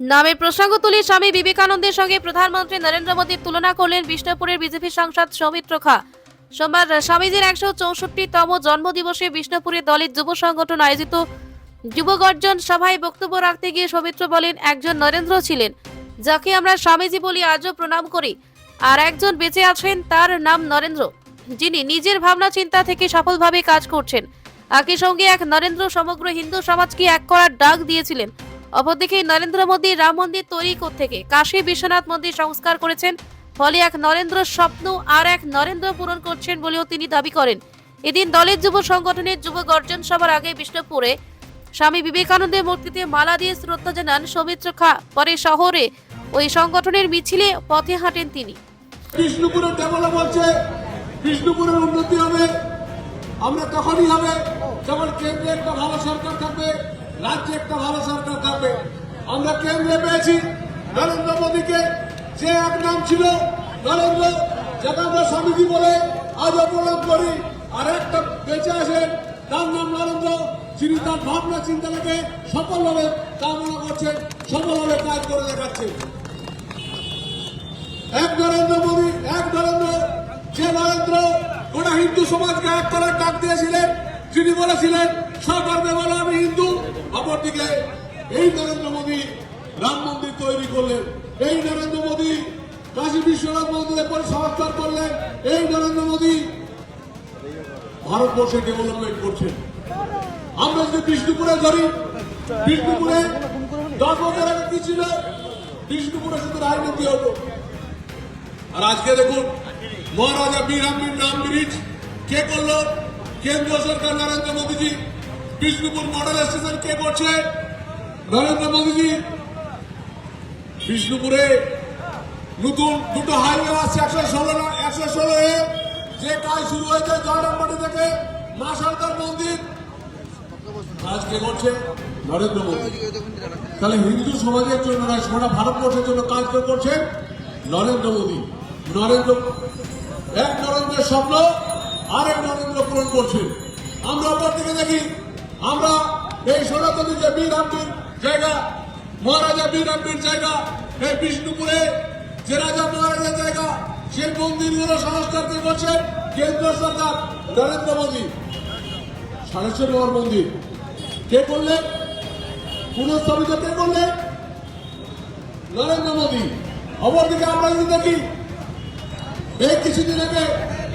নামের প্রসঙ্গ তুলে স্বামী বিবেকানন্দের সঙ্গে প্রধানমন্ত্রী নরেন্দ্র মোদীর তুলনা করলেন বিষ্ণুপুরের বিজেপি সাংসদ সৌমিত্র খা। সোমবার স্বামীজির একশো চৌষট্টিতম জন্মদিবসে বিষ্ণুপুরে দলের যুব সংগঠন আয়োজিত যুব গর্জন সভায় বক্তব্য রাখতে গিয়ে সৌমিত্র বলেন, একজন নরেন্দ্র ছিলেন, যাকে আমরা স্বামীজি বলি আজও প্রণাম করি, আর একজন বেঁচে আছেন তার নাম নরেন্দ্র, যিনি নিজের ভাবনা চিন্তা থেকে সফলভাবে কাজ করছেন। একই সঙ্গে এক নরেন্দ্র সমগ্র হিন্দু সমাজকে এক করার ডাক দিয়েছিলেন। অপরদিকে নরেন্দ্র মোদী, রাম মন্দির তৈরি থেকে কাশী বিশ্বনাথ মন্দির সংস্কার করেছেন। ফলে এক নরেন্দ্র স্বপ্ন আর এক নরেন্দ্র পূরণ করছেন বলেও তিনি দাবি করেন। এদিন দলের যুব সংগঠনের যুব গর্জন সভার আগে বিষ্ণুপুরে স্বামী বিবেকানন্দের মূর্তিতে মালা দিয়ে শ্রদ্ধা জানান সৌমিত্র খা। পরে শহরে ওই সংগঠনের মিছিলে পথে হাঁটেন তিনি। বিষ্ণুপুরের ডেভেলপ হচ্ছে উন্নতি হবে। আমরা তখনই হবে যখন কেন্দ্রে একটা ভালো সরকার থাকবে। রাজ্যে একটা ভালো সরকার থাকবে। আমরা কেন্দ্রে পেয়েছি নরেন্দ্র মোদীকে। যে এক নাম ছিল নরেন্দ্র আমরা স্বামীজি বলে আজও প্রণাম করি। আর একটা বেঁচে আসেন তার নাম নরেন্দ্র। যিনি তার ভাবনা চিন্তাটাকে সফলভাবে কামনা করছেন, সফলভাবে কাজ করে দেখাচ্ছেন। এক নরেন্দ্র মোদী, এক নরেন্দ্র। যে নরেন্দ্র গোটা হিন্দু সমাজকে এক করার ডাক দিয়েছিলেন, যিনি বলেছিলেন সগর্বে বলে আমি হিন্দু। অপরদিকে এই নরেন্দ্র মোদী রাম মন্দির তৈরি করলেন। এই নরেন্দ্র মোদী কাশী বিশ্বনাথ মন্দিরের পরে সংস্কার করলেন। এই নরেন্দ্র মোদী ভারতবর্ষে ডেভেলপমেন্ট করছেন। আমরা যদি বিষ্ণুপুরে ধরি, বিষ্ণুপুরে দশ বছর আগে কি ছিল? বিষ্ণুপুরে শুধু রাজনীতি হতো আর আজকে দেখুন, মহারাজা বীরাম্বীর রাম ব্রিজ কে করল? কেন্দ্রীয় সরকার নরেন্দ্র মোদীজি। বিষ্ণুপুর মডেল স্টেশন কে করছে নরেন্দ্র মোদীজি। বিষ্ণুপুরে নতুন দুটো হাইওয়ে আসছে, একশো ষোলো একশো ষোলো এ। যে কাজ শুরু হয়েছে জয়রামবাটি থেকে মা সরকার মন্দির। কাজ কে করছে নরেন্দ্র মোদী তাহলে হিন্দু সমাজের জন্য নয়, সারা ভারতবর্ষের জন্য কাজ কে করছে? নরেন্দ্র মোদী। নরেন্দ্র, এক নরেন্দ্রের স্বপ্ন, আরেক নরেন্দ্র পূরণ করছে। আমরা অপর দিকে দেখি আমরা এই সনাতনী যে বীর জায়গা, মহারাজা বীর জায়গা, এই বিষ্ণুপুরে যে রাজা মহারাজার জায়গা, সেই মন্দিরগুলো সংস্কার করছে কেন্দ্র সরকার নরেন্দ্র মোদী। সাড়ে বাবার মন্দির। কে করলেন? পুনঃস্থাপিত কে করলেন? নরেন্দ্র মোদী। অপরদিকে আমরা যদি দেখি, এই কিছুদিন আগে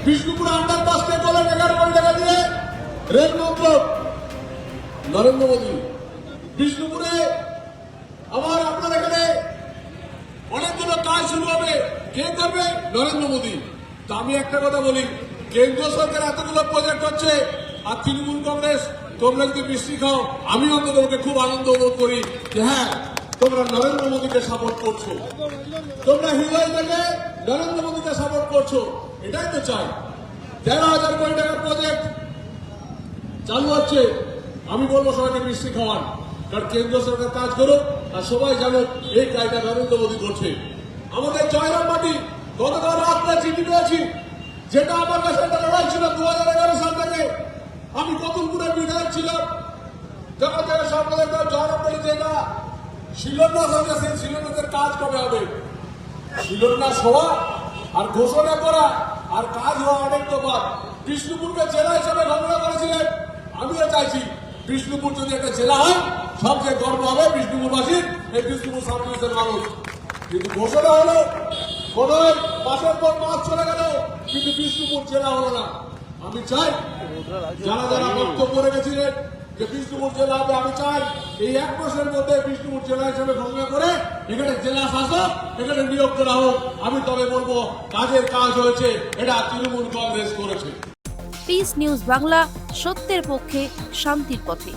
বিষ্ণুপুর আন্ডার পাস কে করলেন এগারো কোটি টাকা দিয়ে রেল মন্ত্রক। নরেন্দ্র মোদী, বিষ্ণুপুরে, আবার আপনার এখানে অনেকগুলো কাজ শুরু হবে। কে করবে? নরেন্দ্র মোদী। তা আমি একটা কথা বলি কেন্দ্র সরকার এতগুলো প্রজেক্ট হচ্ছে আর তৃণমূল কংগ্রেস, তোমরা যদি বৃষ্টি খাও, আমি অন্তত খুব আনন্দ বোধ করি যে হ্যাঁ তোমরা নরেন্দ্র মোদীকে সাপোর্ট করছ। তোমরা হৃদয় থেকে নরেন্দ্র মোদীকে সাপোর্ট করছ। এটাই তো চাই। তেরো হাজার কোটি টাকার প্রজেক্ট চালু হচ্ছে। আমি বলব সবাইকে মিষ্টি খাওয়ান কারণ কেন্দ্র সরকার কাজ করুক আর সবাই জানুক এই কাজটা নরেন্দ্র মোদী করছে। আমাদের জয়রাম মাটি, গতকাল রাত্রে চিঠি পেয়েছি, যেটা আমার কাছে একটা লড়াই ছিল দু হাজার এগারো সাল থেকে। আমি কতুলপুরের বিধায়ক ছিলাম। যখন থেকে সরকারের জয়রাম মাটি যেটা শিলন্যাস হয়েছে সেই শিলন্যাসের কাজ কবে হবে। শিলন্যাস হওয়া আর ঘোষণা করা আর কাজ হওয়া অনেক তফাৎ বিষ্ণুপুরকে জেলা হিসেবে ঘোষণা করেছিলেন, আমিও চাইছি। বিষ্ণুপুর যদি একটা জেলা হয় সবচেয়ে গর্ব হবে বিষ্ণুপুরবাসীর, এই বিষ্ণুপুর সাবডিভিশন মানুষ। কিন্তু ঘোষণা হলো কোন মাসের পর মাস চলে গেল, কিন্তু বিষ্ণুপুর জেলা হলো না। আমি চাই, যারা যারা বক্তব্য রেখেছিলেন যে বিষ্ণুপুর জেলা হবে, আমি চাই এই এক মাসের মধ্যে বিষ্ণুপুর জেলা হিসেবে ঘোষণা করে এখানে জেলা শাসক, এখানে নিয়োগ করা হোক। আমি তবে বলব, কাজের কাজ হয়েছে, এটা তৃণমূল কংগ্রেস করেছে। পিস নিউজ বাংলা সত্যের পক্ষে শান্তির পথে।